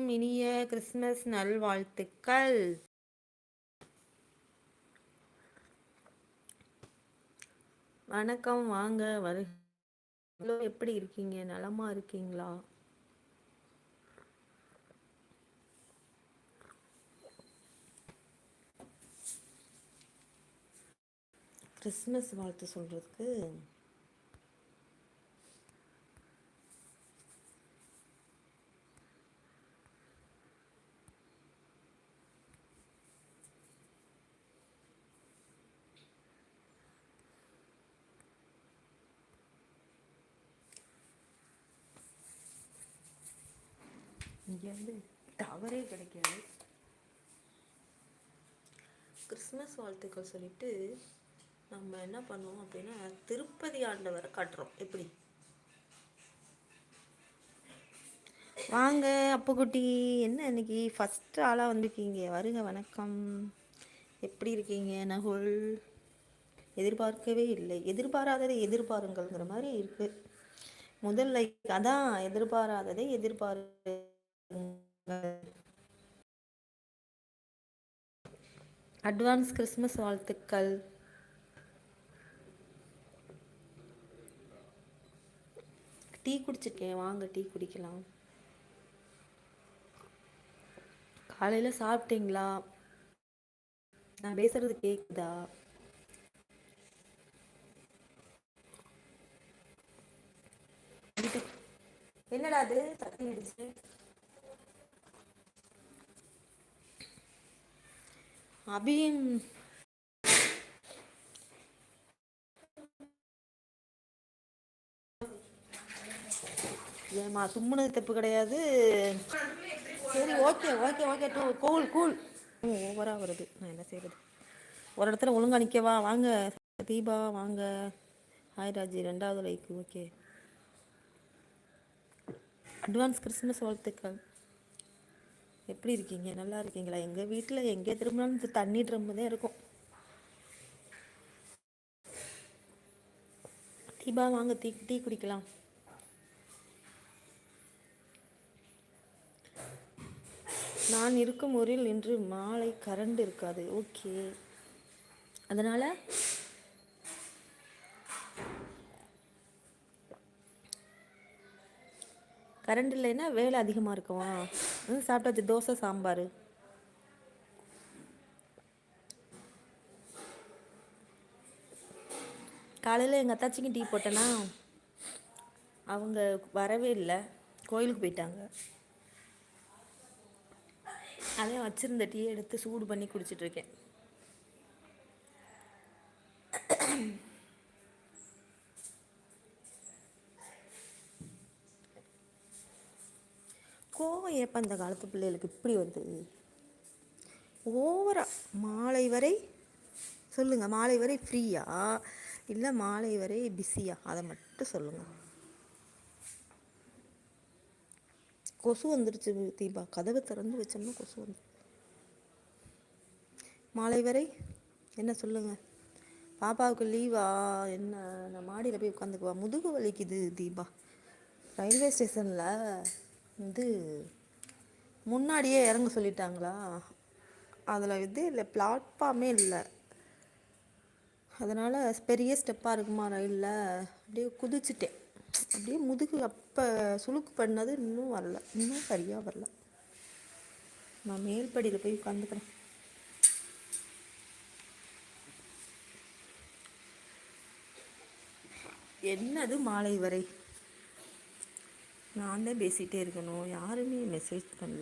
அனைவருக்கும் இனிய கிறிஸ்மஸ் நல்வாழ்த்துக்கள். வணக்கம் வாங்க வரு எப்படி இருக்கீங்க? நலமா இருக்கீங்களா? கிறிஸ்மஸ் வாழ்த்து இங்கே வந்து டவரே கிடைக்காது. கிறிஸ்மஸ் வாழ்த்துக்கள் சொல்லிட்டு நம்ம என்ன பண்ணுவோம் அப்படின்னா திருப்பதி ஆண்டவரை காட்டுறோம். எப்படி? வாங்க அப்பக்குட்டி. என்ன இன்னைக்கு? ஃபஸ்ட்டு ஆளாக வந்திருக்கீங்க. வருக வணக்கம். எப்படி இருக்கீங்க? நகுல். எதிர்பார்க்கவே இல்லை. எதிர்பாராததை எதிர்பாருங்கள்ங்கிற மாதிரி இருக்குது முதல் லைக் அதான் எதிர்பாராததை எதிர்பாரு அட்வான்ஸ் கிறிஸ்மஸ் வாழ்த்துக்கள். டீ குடிச்சிருக்கேன். வாங்க டீ குடிக்கலாம். காலையில் சாப்பிட்டீங்களா? நான் பேசுறது கேக்குதா? என்னடா அது? தட்டி அடிச்சு அபியும் ஏமா தும்முனது தப்பு கிடையாது. சரி okay okay okay too cool cool ஓவராக வருது. நான் என்ன செய்யறது ஒரு இடத்துல ஒழுங்கா நிற்கவா வாங்க. தீபா வாங்க. ஹாய் ராஜி. ரெண்டாவது லைக் ஓகே அட்வான்ஸ் கிறிஸ்மஸ் வாழ்த்துக்கள். எப்படி இருக்கீங்க? நல்லா இருக்கீங்களா? எங்கள் வீட்டில் எங்கே திரும்பினாலும் தண்ணி ட்ரம்மு தான் இருக்கும். தீபா வாங்க டீ டீ குடிக்கலாம். நான் இருக்கும் ஊரில் இன்று மாலை கரண்ட் இருக்காது. ஓகே. அதனால் கரண்ட் இல்லைன்னா வேலை அதிகமாக இருக்குமா? ம் சாப்பிட்டாச்சு. தோசை சாம்பார். காலையில் எங்கள் அத்தாச்சிக்கு டீ போட்டேன்னா அவங்க வரவே இல்லை. கோயிலுக்கு போயிட்டாங்க. அதே வச்சுருந்த டீயை எடுத்து சூடு பண்ணி குடிச்சிட்ருக்கேன் கோவம் ஏப்பா அந்த காலத்து பிள்ளைகளுக்கு இப்படி வருது? ஓவராக மாலை வரை சொல்லுங்கள் மாலை வரை ஃப்ரீயா இல்லை மாலை வரை பிஸியா அதை மட்டும் சொல்லுங்கள் கொசு வந்துருச்சு தீபா. கதவை திறந்து வச்சோம்னா கொசு வந்து மாலை வரை என்ன சொல்லுங்கள் பாப்பாவுக்கு லீவா என்ன? நான் மாடியில் போய் உட்காந்துக்குவா முதுகு வலிக்குது தீபா. ரயில்வே ஸ்டேஷனில் வந்து முன்னாடியே இறங்க சொல்லிட்டாங்களா? அதில் இது இல்லை பிளாட்ஃபார்மே இல்லை. அதனால் பெரிய ஸ்டெப்பாக இருக்குமா ரயிலில் அப்படியே குதிச்சிட்டேன். அப்படியே முதுகு அப்போ சுழுக்கு பண்ணது இன்னும் வரல. இன்னும் சரியாக வரல. நான் மேல்படியில் போய் உட்காந்துக்கிறேன் என்னது மாலை வரை? நான் தான் பேசிகிட்டே இருக்கணும். யாருமே மெசேஜ் பண்ணல.